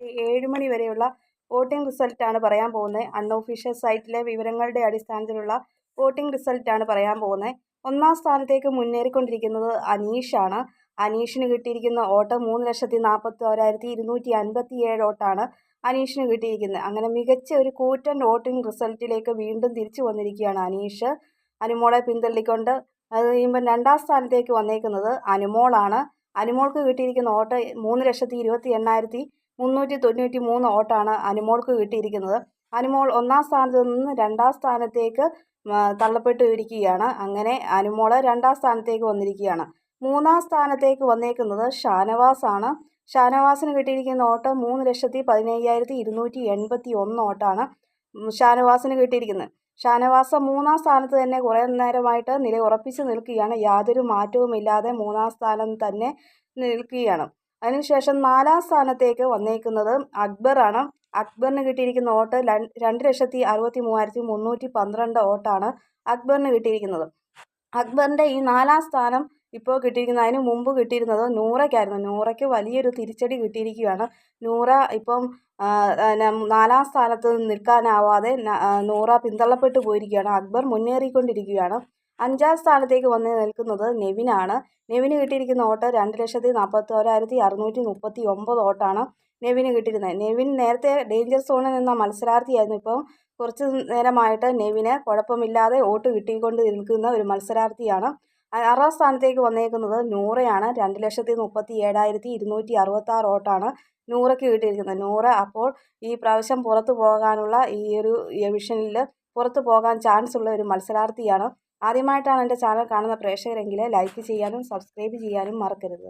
ഏഴ് മണി വരെയുള്ള വോട്ടിംഗ് റിസൾട്ടാണ് പറയാൻ പോകുന്നത്. അൺഒഫീഷ്യൽ സൈറ്റിലെ വിവരങ്ങളുടെ അടിസ്ഥാനത്തിലുള്ള വോട്ടിംഗ് റിസൾട്ടാണ് പറയാൻ പോകുന്നത്. ഒന്നാം സ്ഥാനത്തേക്ക് മുന്നേറിക്കൊണ്ടിരിക്കുന്നത് അനീഷാണ്. അനീഷിന് കിട്ടിയിരിക്കുന്ന വോട്ട് മൂന്ന് ലക്ഷത്തി നാൽപ്പത്തി ഓരായിരത്തി ഇരുന്നൂറ്റി അൻപത്തി ഏഴ് വോട്ടാണ് അനീഷിന് കിട്ടിയിരിക്കുന്നത്. അങ്ങനെ മികച്ച ഒരു കൂറ്റൻ വോട്ടിംഗ് റിസൾട്ടിലേക്ക് വീണ്ടും തിരിച്ചു വന്നിരിക്കുകയാണ് അനീഷ്. അനുമോളെ പിന്തള്ളിക്കൊണ്ട് അത് കഴിയുമ്പോൾ രണ്ടാം സ്ഥാനത്തേക്ക് വന്നേക്കുന്നത് അനുമോളാണ്. അനുമോൾക്ക് കിട്ടിയിരിക്കുന്ന വോട്ട് മൂന്ന് ലക്ഷത്തി ഇരുപത്തി എണ്ണായിരത്തി മുന്നൂറ്റി തൊണ്ണൂറ്റി മൂന്ന് വോട്ടാണ് അനുമോൾക്ക് കിട്ടിയിരിക്കുന്നത്. അനുമോൾ ഒന്നാം സ്ഥാനത്ത് നിന്ന് രണ്ടാം സ്ഥാനത്തേക്ക് തള്ളപ്പെട്ടു ഇരിക്കുകയാണ്. അങ്ങനെ അനുമോൾ രണ്ടാം സ്ഥാനത്തേക്ക് വന്നിരിക്കുകയാണ്. മൂന്നാം സ്ഥാനത്തേക്ക് വന്നേക്കുന്നത് ആണ് ഷാനവാസിന് കിട്ടിയിരിക്കുന്ന വോട്ട് മൂന്ന് ലക്ഷത്തി പതിനയ്യായിരത്തി ഇരുന്നൂറ്റി എൺപത്തി ഒന്ന് വോട്ടാണ് ഷാനവാസിന് കിട്ടിയിരിക്കുന്നത്. ഷാനവാസ് മൂന്നാം സ്ഥാനത്ത് തന്നെ കുറേ നേരമായിട്ട് നില ഉറപ്പിച്ച് നിൽക്കുകയാണ്. യാതൊരു മാറ്റവുമില്ലാതെ മൂന്നാം സ്ഥാനം തന്നെ നിൽക്കുകയാണ്. അതിനുശേഷം നാലാം സ്ഥാനത്തേക്ക് വന്നേക്കുന്നത് അക്ബറാണ്. അക്ബറിന് കിട്ടിയിരിക്കുന്ന വോട്ട് രണ്ട് ലക്ഷത്തി അറുപത്തി മൂവായിരത്തി മുന്നൂറ്റി പന്ത്രണ്ട് വോട്ടാണ് അക്ബറിന് കിട്ടിയിരിക്കുന്നത്. അക്ബറിന്റെ ഈ നാലാം സ്ഥാനം ഇപ്പോൾ കിട്ടിയിരിക്കുന്നത് അതിന് മുമ്പ് കിട്ടിയിരുന്നത് നൂറയ്ക്കായിരുന്നു. നൂറയ്ക്ക് വലിയൊരു തിരിച്ചടി കിട്ടിയിരിക്കുകയാണ്. നൂറ ഇപ്പം നാലാം സ്ഥാനത്ത് നിൽക്കാനാവാതെ നൂറ പിന്തള്ളപ്പെട്ടു പോയിരിക്കുകയാണ്. അക്ബർ മുന്നേറിക്കൊണ്ടിരിക്കുകയാണ്. അഞ്ചാം സ്ഥാനത്തേക്ക് വന്ന് നിൽക്കുന്നത് നെവിനാണ്. നെവിന് കിട്ടിയിരിക്കുന്ന ഓട്ട് രണ്ട് ലക്ഷത്തി നാൽപ്പത്തോരായിരത്തി അറുന്നൂറ്റി മുപ്പത്തി ഒമ്പത് ഓട്ടാണ് നെവിന് കിട്ടിയിരുന്നത്. നെവിൻ നേരത്തെ ഡേഞ്ചർ സോണിൽ നിന്ന മത്സരാർത്ഥിയായിരുന്നു. ഇപ്പം കുറച്ച് നേരമായിട്ട് നെവിന് കുഴപ്പമില്ലാതെ വോട്ട് കിട്ടിക്കൊണ്ട് നിൽക്കുന്ന ഒരു മത്സരാർത്ഥിയാണ്. ആറാം സ്ഥാനത്തേക്ക് വന്നേക്കുന്നത് നൂറയാണ്. രണ്ട് ലക്ഷത്തി മുപ്പത്തി ഏഴായിരത്തി ഇരുന്നൂറ്റി അറുപത്താറ് വോട്ടാണ് നൂറയ്ക്ക് കിട്ടിയിരിക്കുന്നത്. നൂറ് അപ്പോൾ ഈ പ്രാവശ്യം പുറത്തു പോകാനുള്ള ഈ ഒരു എവിഷനിൽ പുറത്തു പോകാൻ ചാൻസ് ഉള്ള ഒരു മത്സരാർത്ഥിയാണ്. ആദ്യമായിട്ടാണ് എന്റെ ചാനൽ കാണുന്ന പ്രേക്ഷകരെങ്കിൽ ലൈക്ക് ചെയ്യാനും സബ്സ്ക്രൈബ് ചെയ്യാനും മറക്കരുത്.